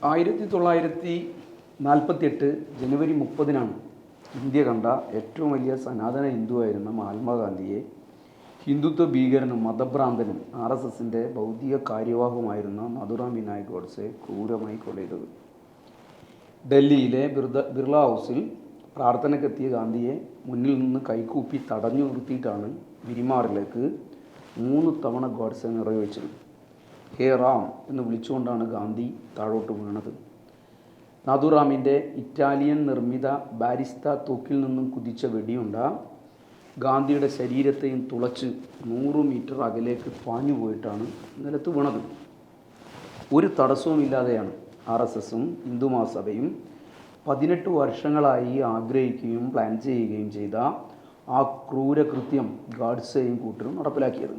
ആയിരത്തി തൊള്ളായിരത്തി നാൽപ്പത്തിയെട്ട് ജനുവരി മുപ്പതിനാണ് ഇന്ത്യ കണ്ട ഏറ്റവും വലിയ സനാതന ഹിന്ദുവായിരുന്ന മഹാത്മാഗാന്ധിയെ ഹിന്ദുത്വ ഭീകരനും മതഭ്രാന്തനും ആർ എസ് എസിന്റെ ഭൗതിക കാര്യവാഹവുമായിരുന്ന മധുറാം വിനായക് ഗോഡ്സെ ക്രൂരമായി കൊല ഡൽഹിയിലെ ബിർദ ബിർള ഹൗസിൽ പ്രാർത്ഥനക്കെത്തിയ ഗാന്ധിയെ മുന്നിൽ നിന്ന് കൈകൂപ്പി തടഞ്ഞു നിർത്തിയിട്ടാണ് വിരിമാറിലേക്ക് മൂന്ന് തവണ ഗോഡ്സെ നിറവേച്ചത് ഹേ റാം എന്ന് വിളിച്ചുകൊണ്ടാണ് ഗാന്ധി താഴോട്ട് വീണത്. നാഥുറാമിന്റെ ഇറ്റാലിയൻ നിർമ്മിത ബാരിസ്ത തോക്കിൽ നിന്നും കുതിച്ച വെടിയുണ്ട. ഗാന്ധിയുടെ ശരീരത്തെയും തുളച്ച് നൂറ് മീറ്റർ അകലേക്ക് പാഞ്ഞു പോയിട്ടാണ് നിലത്ത് വീണത്. ഒരു തടസ്സവുമില്ലാതെയാണ് ആർ എസ് എസും ഹിന്ദു മഹാസഭയും പതിനെട്ട് വർഷങ്ങളായി ആഗ്രഹിക്കുകയും പ്ലാൻ ചെയ്യുകയും ചെയ്ത ആ ക്രൂരകൃത്യം ഗാഡ്സെയും കൂട്ടരും നടപ്പിലാക്കിയത്.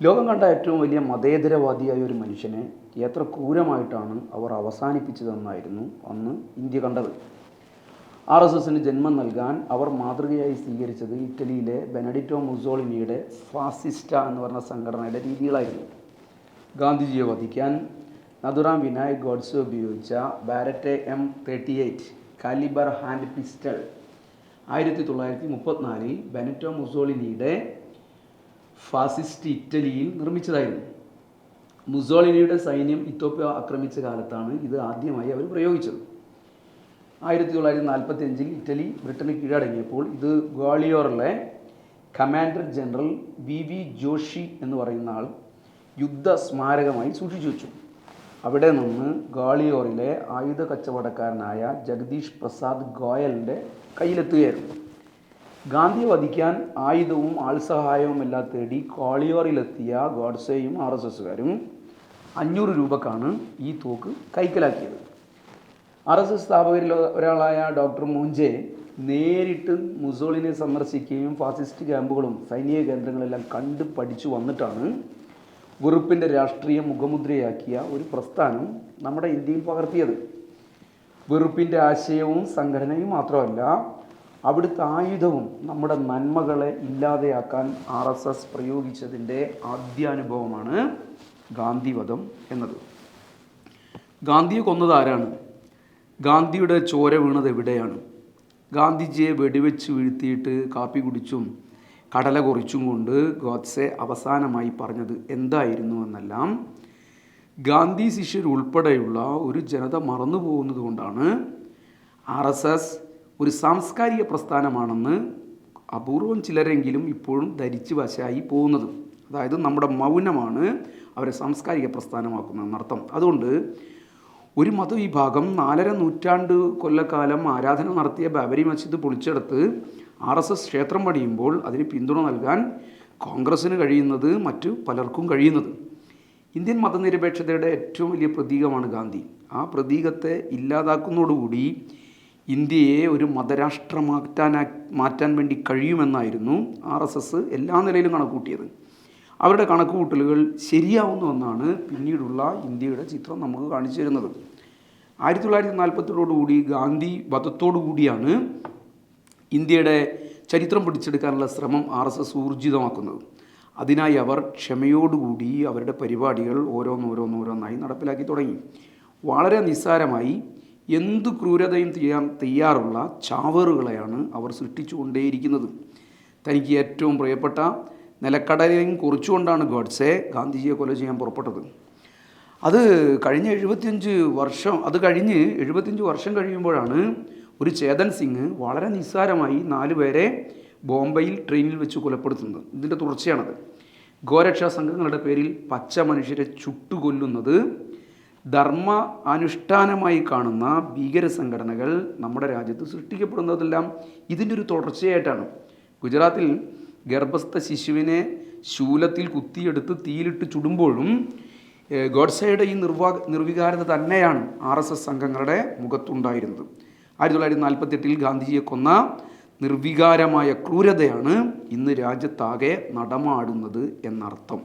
ലോകം കണ്ട ഏറ്റവും വലിയ മതേതരവാദിയായ ഒരു മനുഷ്യനെ എത്ര ക്രൂരമായിട്ടാണ് അവർ അവസാനിപ്പിച്ചതെന്നായിരുന്നു അന്ന് ഇന്ത്യ കണ്ടത്. ആർ എസ് എസിന് ജന്മം നൽകാൻ അവർ മാതൃകയായി സ്വീകരിച്ചത് ഇറ്റലിയിലെ ബെനഡിറ്റോ മുസോളിനിയുടെ ഫാസിസ്റ്റ എന്ന് പറഞ്ഞ സംഘടനയുടെ രീതികളായിരുന്നു. ഗാന്ധിജിയെ വധിക്കാൻ നദുറാം വിനായക് ഗോഡ്സെ ഉപയോഗിച്ച Beretta M thirty eight calibre hand pistol ആയിരത്തി തൊള്ളായിരത്തി മുപ്പത്തിനാലിൽ ബെനറ്റോ മുസോളിനിയുടെ ഫാസിസ്റ്റ് ഇറ്റലിയിൽ നിർമ്മിച്ചതായിരുന്നു. മുസോളിനിയുടെ സൈന്യം ഇത്തോപ്യ ആക്രമിച്ച കാലത്താണ് ഇത് ആദ്യമായി അവർ പ്രയോഗിച്ചത്. ആയിരത്തി തൊള്ളായിരത്തി നാൽപ്പത്തി അഞ്ചിൽ ഇറ്റലി ബ്രിട്ടന് കീഴടങ്ങിയപ്പോൾ ഇത് ഗ്വാളിയോറിലെ commander general V V Joshi എന്ന് പറയുന്ന ആൾ യുദ്ധ സ്മാരകമായി സൂക്ഷിച്ചു വെച്ചു. അവിടെ നിന്ന് ഗ്വാളിയോറിലെ ആയുധ കച്ചവടക്കാരനായ ജഗദീഷ് പ്രസാദ് ഗോയലിന്റെ കയ്യിലെത്തുകയായിരുന്നു. ഗാന്ധിയെ വധിക്കാൻ ആയുധവും ആൾസഹായവും എല്ലാം തേടി കോളിയോറിലെത്തിയ ഗോഡ്സെയും ആർ എസ് എസുകാരും അഞ്ഞൂറ് രൂപക്കാണ് ഈ തോക്ക് കൈക്കലാക്കിയത്. ആർ എസ് എസ് സ്ഥാപകരിൽ ഒരാളായ ഡോക്ടർ മൂഞ്ചെ നേരിട്ട് മുസോളിനെ സന്ദർശിക്കുകയും ഫാസിസ്റ്റ് ക്യാമ്പുകളും സൈനിക കേന്ദ്രങ്ങളെല്ലാം കണ്ട് പഠിച്ചു വന്നിട്ടാണ് വെറുപ്പിന്റെ രാഷ്ട്രീയ മുഖമുദ്രയാക്കിയ ഒരു പ്രസ്ഥാനം നമ്മുടെ ഇന്ത്യയിൽ പകർത്തിയത്. വെറുപ്പിന്റെ ആശയവും സംഘടനയും മാത്രമല്ല അവിടുത്തെ ആയുധവും നമ്മുടെ നന്മകളെ ഇല്ലാതെയാക്കാൻ ആർ എസ് എസ് പ്രയോഗിച്ചതിന്റെ ആദ്യാനുഭവമാണ് ഗാന്ധിവധം എന്നത്. ഗാന്ധിയെ കൊന്നത് ആരാണ്? ഗാന്ധിയുടെ ചോര വീണത് എവിടെയാണ്? ഗാന്ധിജിയെ വെടിവെച്ച് വീഴ്ത്തിയിട്ട് കാപ്പി കുടിച്ചും കടല കുറിച്ചും കൊണ്ട് ഗോഡ്സെ അവസാനമായി പറഞ്ഞത് എന്തായിരുന്നു എന്നെല്ലാം ഗാന്ധി ശിഷ്യർ ഉൾപ്പെടെയുള്ള ഒരു ജനത മറന്നു പോകുന്നത് കൊണ്ടാണ് ആർ എസ് എസ് ഒരു സാംസ്കാരിക പ്രസ്ഥാനമാണെന്ന് അപൂർവം ചിലരെങ്കിലും ഇപ്പോഴും ധരിച്ചു വശായി പോകുന്നത്. അതായത് നമ്മുടെ മൗനമാണ് അവരെ സാംസ്കാരിക പ്രസ്ഥാനമാക്കുന്നതെന്നർത്ഥം അതുകൊണ്ട് ഒരു മതവിഭാഗം നാലര നൂറ്റാണ്ട് കൊല്ലക്കാലം ആരാധന നടത്തിയ ബാബരി മസ്ജിദ് പൊളിച്ചെടുത്ത് ആർ എസ് എസ് ക്ഷേത്രം പണിയുമ്പോൾ അതിന് പിന്തുണ നൽകാൻ കോൺഗ്രസ്സിന് കഴിയുന്നത് മറ്റു പലർക്കും കഴിയുന്നത്. ഇന്ത്യൻ മതനിരപേക്ഷതയുടെ ഏറ്റവും വലിയ പ്രതീകമാണ് ഗാന്ധി. ആ പ്രതീകത്തെ ഇല്ലാതാക്കുന്നതോടുകൂടി ഇന്ത്യയെ ഒരു മതരാഷ്ട്രമാറ്റാനാ മാറ്റാൻ വേണ്ടി കഴിയുമെന്നായിരുന്നു ആർ എസ് എസ് എല്ലാ നിലയിലും കണക്കുകൂട്ടിയത്. അവരുടെ കണക്കുകൂട്ടലുകൾ ശരിയാവുന്നുവെന്നാണ് പിന്നീടുള്ള ഇന്ത്യയുടെ ചിത്രം നമുക്ക് കാണിച്ചു തരുന്നത്. ആയിരത്തി തൊള്ളായിരത്തി നാൽപ്പത്തേഴോടുകൂടി ഗാന്ധി വധത്തോടുകൂടിയാണ് ഇന്ത്യയുടെ ചരിത്രം പിടിച്ചെടുക്കാനുള്ള ശ്രമം ആർ എസ് എസ് ഊർജിതമാക്കുന്നത്. അതിനായി അവർ ക്ഷമയോടുകൂടി അവരുടെ പരിപാടികൾ ഓരോന്നോരോന്നോരോന്നായി നടപ്പിലാക്കി തുടങ്ങി. വളരെ നിസ്സാരമായി എന്ത് ക്രൂരതയും ചെയ്യാൻ തയ്യാറുള്ള ചാവറുകളെയാണ് അവർ സൃഷ്ടിച്ചുകൊണ്ടേയിരിക്കുന്നത്. തനിക്ക് ഏറ്റവും പ്രിയപ്പെട്ട നിലക്കടലയും കുറിച്ചുകൊണ്ടാണ് ഗോഡ്സെ ഗാന്ധിജിയെ കൊല ചെയ്യാൻ പുറപ്പെട്ടത്. അത് കഴിഞ്ഞ എഴുപത്തിയഞ്ച് വർഷം അത് കഴിഞ്ഞ് എഴുപത്തിയഞ്ച് വർഷം കഴിയുമ്പോഴാണ് ഒരു ചേതൻ സിംഗ് വളരെ നിസ്സാരമായി നാല് പേരെ ബോംബെയിൽ ട്രെയിനിൽ വെച്ച് കൊലപ്പെടുത്തുന്നത്. ഇതിന്റെ തുടർച്ചയാണത്. ഗോരക്ഷാ സംഘങ്ങളുടെ പേരിൽ പച്ച മനുഷ്യരെ ചുട്ടുകൊല്ലുന്നത് ധർമ്മ അനുഷ്ഠാനമായി കാണുന്ന ഭീകര സംഘടനകൾ നമ്മുടെ രാജ്യത്ത് സൃഷ്ടിക്കപ്പെടുന്നതെല്ലാം ഇതിന്റെ ഒരു തുടർച്ചയായിട്ടാണ്. ഗുജറാത്തിൽ ഗർഭസ്ഥ ശിശുവിനെ ശൂലത്തിൽ കുത്തിയെടുത്ത് തീയിലിട്ട് ചുടുമ്പോഴും ഗോഡ്സയുടെ ഈ നിർവാ നിർവികാരത തന്നെയാണ് ആർ എസ് എസ് സംഘങ്ങളുടെ മുഖത്തുണ്ടായിരുന്നത്. ആയിരത്തി തൊള്ളായിരത്തി നാൽപ്പത്തെട്ടിൽ ഗാന്ധിജിയെ കൊന്ന നിർവികാരമായ ക്രൂരതയാണ് ഇന്ന് രാജ്യത്താകെ നടമാടുന്നത് എന്നർത്ഥം.